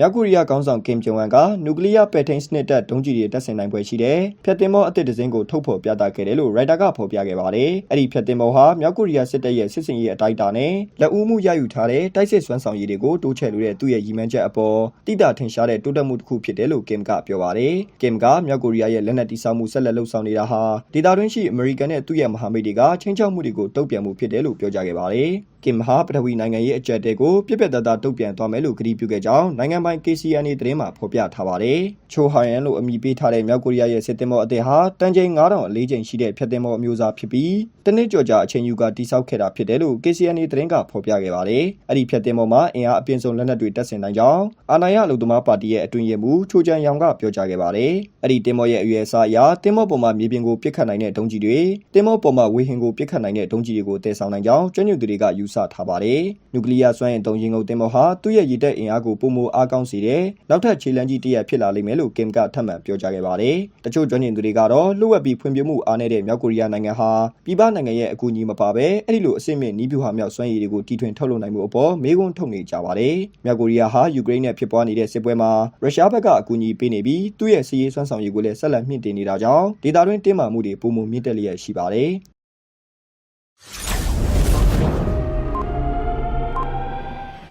မြောက်ကိုရီးယားခေါင်းဆောင်ကင်ဂျုံအန်ကနျူကလ িয়ার ပဲ့ထိန်းစနစ်တပ်ဒုံးကျည်တွေတပ်ဆင်နိုင်ပွဲရှိတဲ့ဖျက်သင်္ဘောအသစ်တစ်စင်းကိုထုတ်ဖော်ပြသခဲ့တယ်လို့ရိုက်တာကဖော်ပြခဲ့ပါတယ်။အဲ့ဒီဖျက်သင်္ဘောဟာမြောက်ကိုရီးယားစစ်တပ်ရဲ့စစ်စင်ရေးအတိုက်အတာနဲ့လက်ဦးမှုရယူထားတဲ့တိုက်စစ်စွမ်းဆောင်ရည်တွေကိုတိုးချဲ့လိုတဲ့သူ့ရဲ့ရည်မှန်းချက်အပေါ်တိတာထင်ရှားတဲ့တိုးတက်မှုတစ်ခုဖြစ်တယ်လို့ကင်ကပြောပါတယ်။ကင်ကမြောက်ကိုရီးယားရဲ့လက်နက်တိစောက်မှုဆက်လက်လှုပ်ဆောင်နေတာဟာဒေသတွင်းရှိအမေရိကန်နဲ့သူ့ရဲ့မဟာမိတ်တွေကချင်းချောက်မှုတွေကိုတုံ့ပြန်မှုဖြစ်တယ်လို့ပြောကြားခဲ့ပါတယ်။ကင်ဟာပထဝီနိုင်ငံရေးအကြက်တဲကိုပြက်ပြက်သားသားတုံ့ပြန်သွားမယ်လို့ကတိပြုခဲ့ကြောင်းနိုင်ငံပိုင် KCNA သတင်းမှာဖော်ပြထားပါတယ်။ချိုဟိုင်ယန်လို့အမည်ပေးထားတဲ့မြောက်ကိုရီးယားရဲ့စစ်သင်္ဘောအသစ်ဟာတန်ချိန်9000အလေးချိန်ရှိတဲ့ဖျက်သင်္ဘောအမျိုးအစားဖြစ်ပြီးတနစ်ကြော်ကြာအချိန်ယူကတိစောက်ခဲ့တာဖြစ်တယ်လို့ KCNA သတင်းကဖော်ပြခဲ့ပါတယ်။အဲ့ဒီဖျက်သင်္ဘောမှာအင်အားအပြင်းဆုံးလက်နက်တွေတပ်ဆင်နိုင်ကြောင်းအာဏာရအလုံသမားပါတီရဲ့အတွင်ရေးမှူးချိုချန်ယောင်ကပြောကြားခဲ့ပါတယ်။အဲ့ဒီတင်မောရဲ့အရွယ်အစားအရတင်မောပေါ်မှာမြေပြင်ကိုပစ်ခတ်နိုင်တဲ့ဒုံးကျည်တွေတင်မောပေါ်မှာဝေဟင်ကိုပစ်ခတ်နိုင်တဲ့ဒုံးကျည်တွေကိုတည်ဆောင်နိုင်ကြောင်းကျွမ်းကျင်သူတွေကယူဆထားပါတယ်။နျူကလ িয়ার စွမ်းအင်သုံးရင်ကုန်တင်မောဟာသူ့ရဲ့ရည်တက်အင်အားကိုပုံမအားကောင်းစေတဲ့နောက်ထပ်ခြေလှမ်းကြီးတစ်ရပ်ဖြစ်လာလိမ့်မယ်လို့ကင်ကထပ်မံပြောကြားခဲ့ပါတယ်။တချို့ကျွမ်းကျင်သူတွေကတော့လှုပ်ဝက်ပြီးဖွံ့ဖြိုးမှုအားနည်းတဲ့မြောက်ကိုရီးယားနိုင်ငံဟာပြည်ပနိုင်ငံရဲ့အကူအညီမပါဘဲအဲ့ဒီလိုအဆင့်မြင့်နီးဗျူဟာမြောက်စွမ်းရည်တွေကိုတီထွင်ထုတ်လုပ်နိုင်မှုအပေါ်မေးခွန်းထုတ်နေကြပါတယ်။မြောက်ကိုရီးယားဟာယူကရိန်းနဲ့ဖြစ်ပွားနေတဲ့စစ်ပွဲမှာရုရှားဘက်ကအကူအညီပေးနေပြီးသူ့ရဲ့စစ်ရေးစွမ်းဆောင်ရည်ကိုလည်းဆက်လက်မြင့်တင်နေတာကြောင့်ဒေသတွင်းတင်းမာမှုတွေပုံမှန်မြင့်တက်လျက်ရှိပါတယ်။